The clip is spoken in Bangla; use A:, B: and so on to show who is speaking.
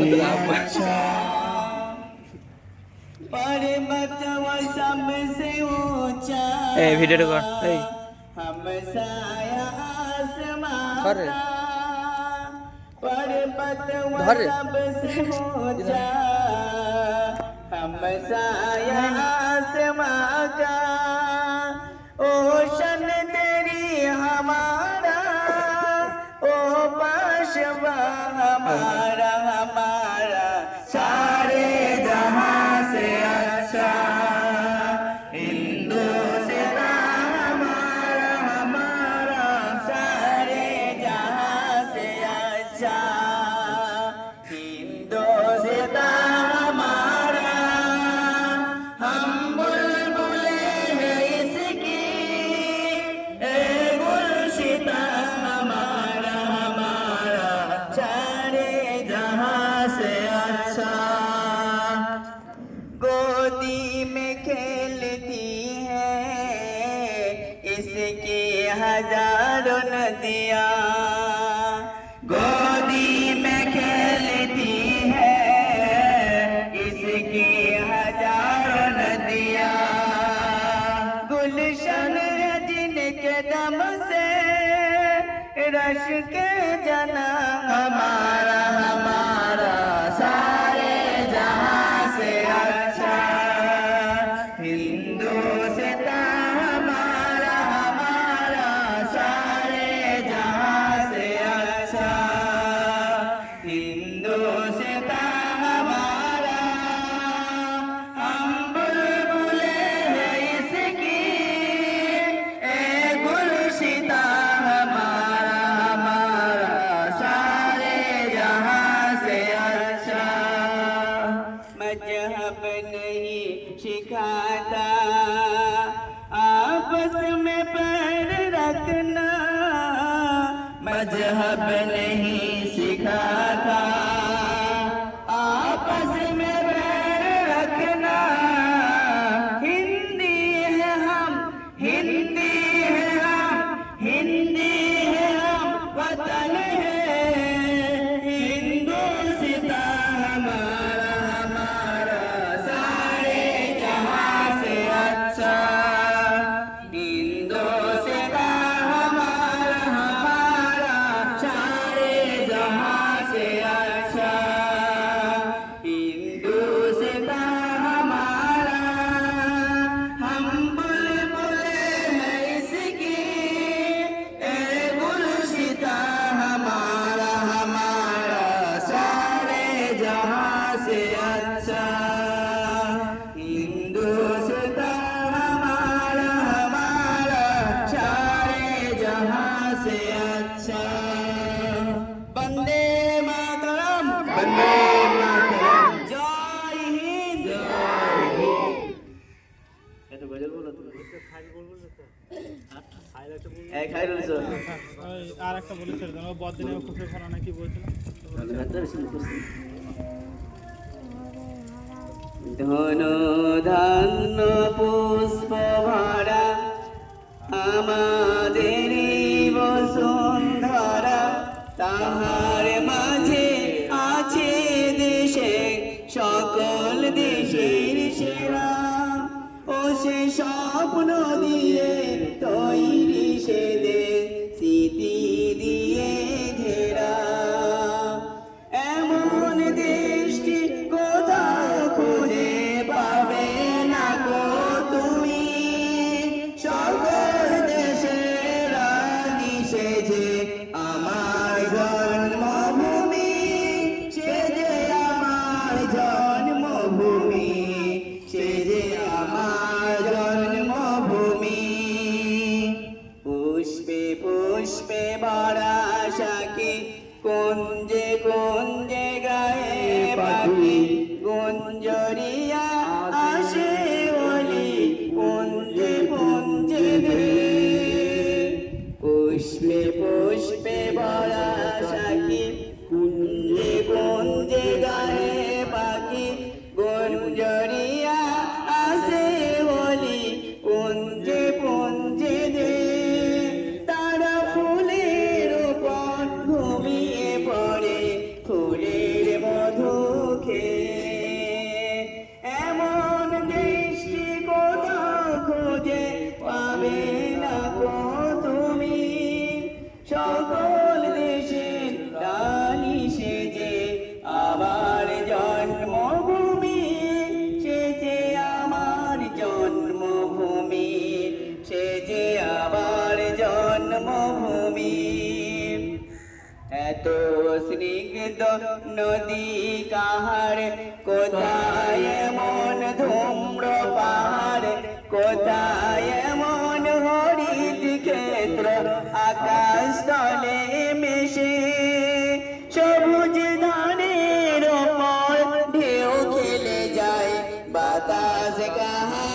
A: Untuk apa? Eh, video dekor. Eh. Kare. Kare. Hamba saya लगना मज़हब नहीं सिखाता ধন খাইরুল পুষ্প ভাড়া আমাদের বসুন্ধরা তাহার মাঝে আছে দেশে সকল দেশের সেরা। ও সে স্বপ্ন দিয়ে তৈরি পুষ্পে বড়া সাকি কুঞ্জে কুঞ্জে গায়ে পাখি গুঞ্জরিয়া আসে বলি পুঞ্জে পুঞ্জে পুষ্পে পুষ্পে তো নদী কাহার? কোথায় মন ধুম্র পাহাড়? কোথায় মন হরিত ক্ষেত্র? আকাশ তলে মেশে সবুজ ধানের পর ঢেউ খেলে যায়। বাতাস কাহার